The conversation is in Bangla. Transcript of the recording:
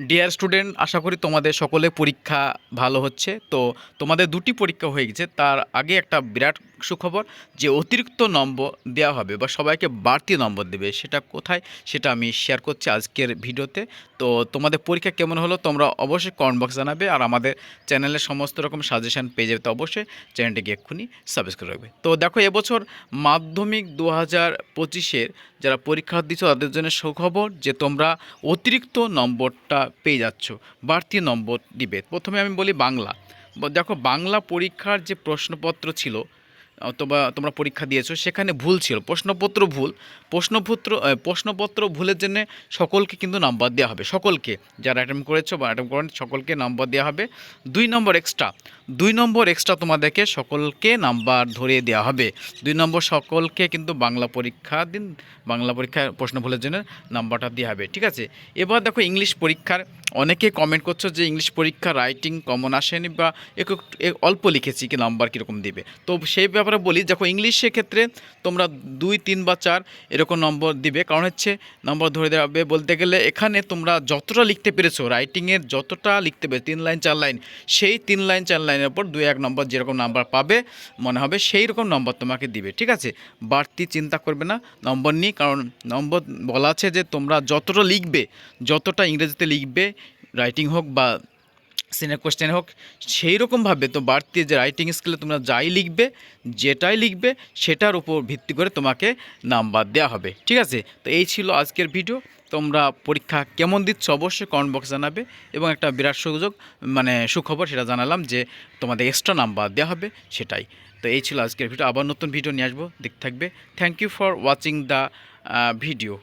ডিয়ার স্টুডেন্ট আশা করি তোমাদের সকলে পরীক্ষা ভালো হচ্ছে। তো তোমাদের দুটি পরীক্ষা হয়ে গেছে। তার আগে একটা বিরাট সুখবর যে অতিরিক্ত নম্বর দেওয়া হবে বা সবাইকে বাড়তি নম্বর দেবে, সেটা কোথায় সেটা আমি শেয়ার করছি আজকের ভিডিওতে। তো তোমাদের পরীক্ষা কেমন হলো তোমরা অবশ্যই কমেন্ট বক্স জানাবে আর আমাদের চ্যানেলের সমস্ত রকম সাজেশন পেয়ে যাবে, তো অবশ্যই চ্যানেলটিকে এক্ষুনি সাবস্ক্রাইব রাখবে। তো দেখো, এবছর মাধ্যমিক দু হাজার পঁচিশের যারা পরীক্ষা দিচ্ছ তাদের জন্য সুখবর যে তোমরা অতিরিক্ত নম্বরটা পেয়ে যাচ্ছ, বাড়তি নম্বর দিবে। প্রথমে আমি বলি বাংলা। দেখো, বাংলা পরীক্ষার যে প্রশ্নপত্র ছিল অথবা তোমরা পরীক্ষা দিয়েছ, সেখানে ভুল ছিল। প্রশ্নপত্র ভুল। প্রশ্নপত্র প্রশ্নপত্র ভুলের জন্য সকলকে কিন্তু নাম্বার দেওয়া হবে। সকলকে, যারা অ্যাটেম্প করেছ বা অ্যাটেম্প করেন, সকলকে নাম্বার দেওয়া হবে। দুই নম্বর এক্সট্রা দুই নম্বর এক্সট্রা তোমাদেরকে সকলকে নাম্বার ধরিয়ে দেওয়া হবে। দুই নম্বর সকলকে কিন্তু বাংলা পরীক্ষা দিন, বাংলা পরীক্ষার প্রশ্ন ভুলের জন্য নাম্বারটা দেওয়া হবে। ঠিক আছে? এবার দেখো ইংলিশ পরীক্ষার অনেকে কমেন্ট করছ যে ইংলিশ পরীক্ষা রাইটিং কমন আসেনি বা একটু অল্প লিখেছি কি নাম্বার কীরকম দিবে। তো সেই ব্যাপারে বলি, দেখো ইংলিশের ক্ষেত্রে তোমরা দুই, তিন বা চার এরকম নম্বর দিবে। কারণ হচ্ছে নম্বর ধরে দেওয়া বলতে গেলে এখানে তোমরা যতটা লিখতে পেরেছ রাইটিংয়ের যতটা লিখতে পেরে তিন লাইন চার লাইন সেই তিন লাইন চার লাইনের উপর দুই, এক নম্বর যেরকম নাম্বার পাবে, মনে হবে সেই রকম নম্বর তোমাকে দিবে, ঠিক আছে? বাড়তি চিন্তা করবে না নম্বর নিয়ে, কারণ নম্বর বলা আছে যে তোমরা যতটা লিখবে, যতটা ইংরেজিতে লিখবে রাইটিং হোক বা সিনিয়র কোশ্চেন হোক সেই রকমভাবে তো বাড়তি যে রাইটিং স্কিলে তোমরা যাই লিখবে, যেটাই লিখবে, সেটার উপর ভিত্তি করে তোমাকে নাম্বার দেওয়া হবে। ঠিক আছে? তো এই ছিল আজকের ভিডিও তোমরা পরীক্ষা কেমন দিচ্ছ অবশ্যই কমেন্ট বক্স জানাবে এবং একটা বিরাট সুযোগ মানে সুখবর সেটা জানালাম যে তোমাদের এক্সট্রা নাম্বার দেওয়া হবে সেটাই। তো এই ছিল আজকের ভিডিও আবার নতুন ভিডিও নিয়ে আসব। দেখতে থাকবে। Thank you for watching the video